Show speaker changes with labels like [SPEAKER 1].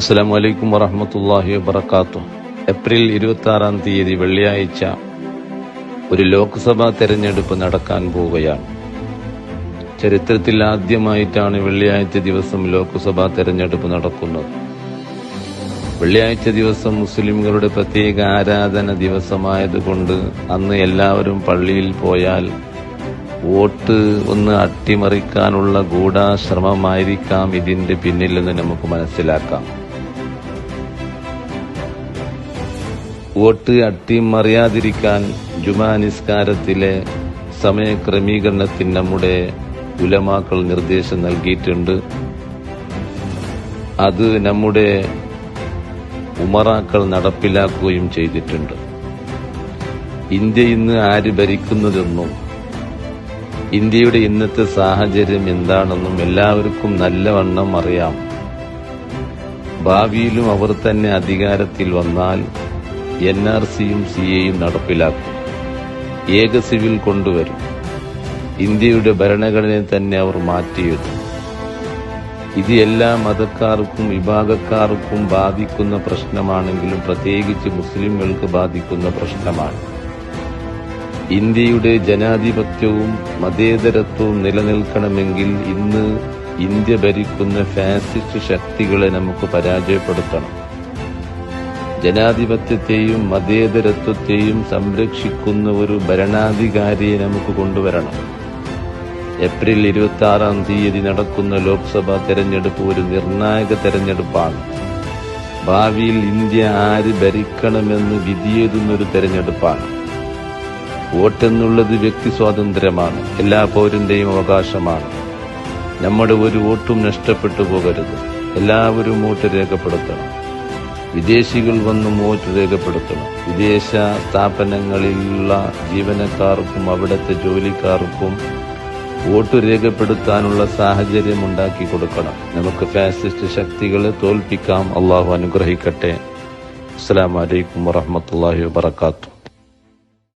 [SPEAKER 1] അസ്സാം വലൈക്കും വറഹമത്തല്ലാഹി വബർക്കാത്തു ഏപ്രിൽ ഇരുപത്തി ആറാം തീയതി വെള്ളിയാഴ്ച ഒരു ലോക്സഭാ തെരഞ്ഞെടുപ്പ് നടക്കാൻ പോവുകയാണ്. ചരിത്രത്തിൽ ആദ്യമായിട്ടാണ് വെള്ളിയാഴ്ച ദിവസം ലോക്സഭാ തെരഞ്ഞെടുപ്പ് നടക്കുന്നത്. വെള്ളിയാഴ്ച ദിവസം മുസ്ലിംകളുടെ പ്രത്യേക ആരാധന ദിവസമായതുകൊണ്ട് അന്ന് എല്ലാവരും പള്ളിയിൽ പോയാൽ വോട്ട് ഒന്ന് അട്ടിമറിക്കാനുള്ള ഗൂഢാശ്രമമായിരിക്കാം ഇതിന്റെ പിന്നിലെന്ന് നമുക്ക് മനസ്സിലാക്കാം. വോട്ട് അട്ടിമറിയാതിരിക്കാൻ ജുമാ നിസ്കാരത്തിലെ സമയക്രമീകരണത്തിന് നമ്മുടെ ഉലമാക്കൾ നിർദ്ദേശം നൽകിയിട്ടുണ്ട്. അത് നമ്മുടെ ഉമറാക്കൾ നടപ്പിലാക്കുകയും ചെയ്തിട്ടുണ്ട്. ഇന്ത്യ ഇന്ന് ആര് ഭരിക്കുന്നതെന്നും ഇന്ത്യയുടെ ഇന്നത്തെ സാഹചര്യം എന്താണെന്നും എല്ലാവർക്കും നല്ലവണ്ണം അറിയാം. ഭാവിയിലും അവർ തന്നെ അധികാരത്തിൽ വന്നാൽ എൻ ആർ സിയും സി എയും നടപ്പിലാക്കും. ഏക സിവിൽ കൊണ്ടുവരും. ഇന്ത്യയുടെ ഭരണഘടനയെ തന്നെ അവർ മാറ്റിയിട്ടു ഇത് എല്ലാ മതക്കാർക്കും വിഭാഗക്കാർക്കും ബാധിക്കുന്ന പ്രശ്നമാണെങ്കിലും പ്രത്യേകിച്ച് മുസ്ലിങ്ങൾക്ക് ബാധിക്കുന്ന പ്രശ്നമാണ്. ഇന്ത്യയുടെ ജനാധിപത്യവും മതേതരത്വവും നിലനിൽക്കണമെങ്കിൽ ഇന്ന് ഇന്ത്യ ഭരിക്കുന്ന ഫാസിസ്റ്റ് ശക്തികളെ നമുക്ക് പരാജയപ്പെടുത്തണം. ജനാധിപത്യത്തെയും മതേതരത്വത്തെയും സംരക്ഷിക്കുന്ന ഒരു ഭരണാധികാരിയെ നമുക്ക് കൊണ്ടുവരണം. ഏപ്രിൽ ഇരുപത്തി ആറാം തീയതി നടക്കുന്ന ലോക്സഭാ തെരഞ്ഞെടുപ്പ് ഒരു നിർണായക തെരഞ്ഞെടുപ്പാണ്. ഭാവിയിൽ ഇന്ത്യ ആര് ഭരിക്കണമെന്ന് വിധിയെഴുതുന്നൊരു തെരഞ്ഞെടുപ്പാണ്. വോട്ടെന്നുള്ളത് വ്യക്തി സ്വാതന്ത്ര്യമാണ്. എല്ലാ പൗരന്റെയും അവകാശമാണ്. നമ്മുടെ ഒരു വോട്ടും നഷ്ടപ്പെട്ടു പോകരുത്. എല്ലാവരും വോട്ട് രേഖപ്പെടുത്തണം. വിദേശികൾ വന്ന് വോട്ട് രേഖപ്പെടുത്തണം. വിദേശ സ്ഥാപനങ്ങളിലുള്ള ജീവനക്കാർക്കും അവിടുത്തെ ജോലിക്കാർക്കും വോട്ട് രേഖപ്പെടുത്താനുള്ള സാഹചര്യം ഉണ്ടാക്കി കൊടുക്കണം. നമുക്ക് ഫാസിസ്റ്റ് ശക്തികളെ തോൽപ്പിക്കാം. അള്ളാഹു അനുഗ്രഹിക്കട്ടെ. അസ്സാം വലൈക്കും വറഹമത്തല്ലാഹി വാത്തു